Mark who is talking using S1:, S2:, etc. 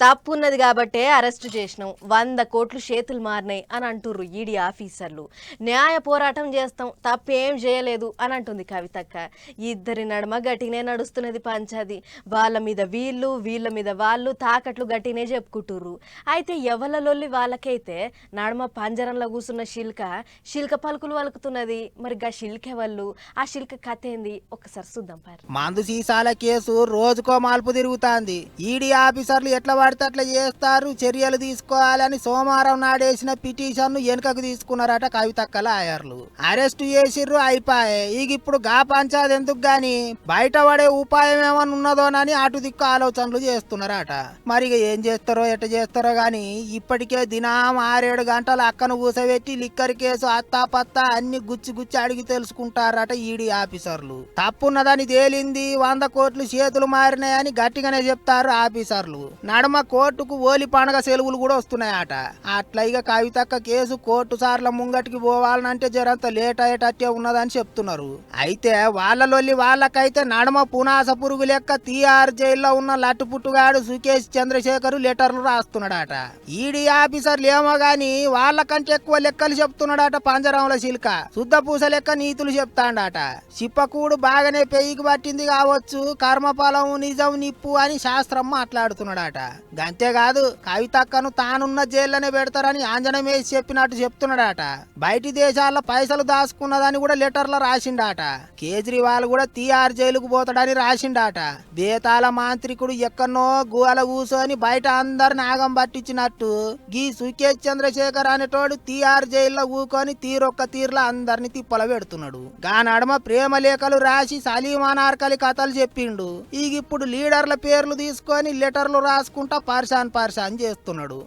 S1: తప్పు ఉన్నది కాబట్టే అరెస్టు చేసినాం. వంద కోట్లు చేతులు మారినాయి అని అంటుర్రు ఈడీ ఆఫీసర్లు. న్యాయ పోరాటం చేస్తాం తప్పేం చేయలేదు అని అంటుంది కవితక్క. ఇద్దరి నడమ గట్టినే నడుస్తున్నది పంచాది. వాళ్ళ మీద వీళ్ళు వీళ్ళ మీద వాళ్ళు తాకట్లు గట్టినే చెప్పుకుంటుర్రు. అయితే ఎవలలొల్లి వాళ్ళకైతే నడమ పంజరంలో కూసున్న శిల్క శిల్క పలుకులు వలుకుతున్నది మరి గా శిల్క వాళ్ళు ఆ శిల్క కథ ఏంది? ఒకసారి చూద్దాం పారు
S2: మందు సీసాల కేసు రోజుకో మాల్పు తిరుగుతాంది. ఈడీ ఆఫీసర్లు ఎట్లా పడితే అట్లా చేస్తారు చర్యలు తీసుకోవాలని సోమవారం నాడేసిన పిటిషన్ వెనుకకు తీసుకున్నారట కవితక్కల ఆయర్లు అరెస్ట్ చేసిర్రు అయిపాయే. ఇక ఇప్పుడు గా పంచాది ఎందుకు గాని? బయట పడే ఉపాయం ఏమన్నా ఉన్నదోనని అటు దిక్కు ఆలోచనలు చేస్తున్నారట. మరి ఏం చేస్తారో ఎట్ట చేస్తారో గాని ఇప్పటికే దినం ఆరేడు గంటలు అక్కను కూసబెట్టి లిక్కర్ కేసు అత్తా పత్తా అన్ని గుచ్చి గుచ్చి అడిగి తెలుసుకుంటారట ఈడీ ఆఫీసర్లు. తప్పున్నదని తేలింది వంద కోట్లు చేతులు మారినాయని గట్టిగానే చెప్తారు ఆఫీసర్లు. నడుమ కోర్టుకు ఓలి పండగ సెలవులు కూడా వస్తున్నాయట. అట్లా ఇక కవితక్క కేసు కోర్టు సార్ల ముంగటికి పోవాలనంటే జరంత లేట్ అయ్యేటట్టే ఉన్నదని చెప్తున్నారు. అయితే వాళ్ళలోల్లి వాళ్ళకైతే నడుమ పునాస పురుగు లెక్క తీఆర్ జైల్లో ఉన్న లట్టుపుట్టుగాడు సుకేష్ చంద్రశేఖర్ లెటర్లు రాస్తున్నాడట. ఈడీ ఆఫీసర్లు ఏమో గాని వాళ్ళకంటే ఎక్కువ లెక్కలు చెప్తున్నాడట పంజరంలో శిల్క. శుద్ధ పూస లెక్క నీతులు చెప్తాడట. చిప్పకూడు బాగానే పెయ్యికి పట్టింది కావచ్చు కర్మఫలం నిజం నిప్పు అని శాస్త్రం మాట్లాడుతున్నాడట. అంతేకాదు కవితక్కను తానున్న జైల్లోనే పెడతారని ఆంజనేయమేసి చెప్పినట్టు చెప్తున్నాడట. బయటి దేశాల్లో పైసలు దాచుకున్నదని కూడా లెటర్లో రాసిండాట. కేజ్రీవాల్ కూడా తీఆర్ జైలుకు పోతాడని రాసిండాట. బేతాల మాంత్రికుడు ఎక్కడనో గుహల కూసోని బయట అందరిని ఆగం పట్టించినట్టు. గీ సుకేష్ చంద్రశేఖర్ అనేటోడు తీఆర్ జైల్లో ఊకొని తీరొక్క తీరులో అందరిని తిప్పల పెడుతున్నాడు. గా నడమ ప్రేమ లేఖలు రాసి సలీమానార్కలి కథలు చెప్పిండు. ఈగిప్పుడు లీడర్ల పేర్లు తీసుకొని లెటర్లు రాసుకుంటా పర్షాన్ అని చేస్తున్నాడు.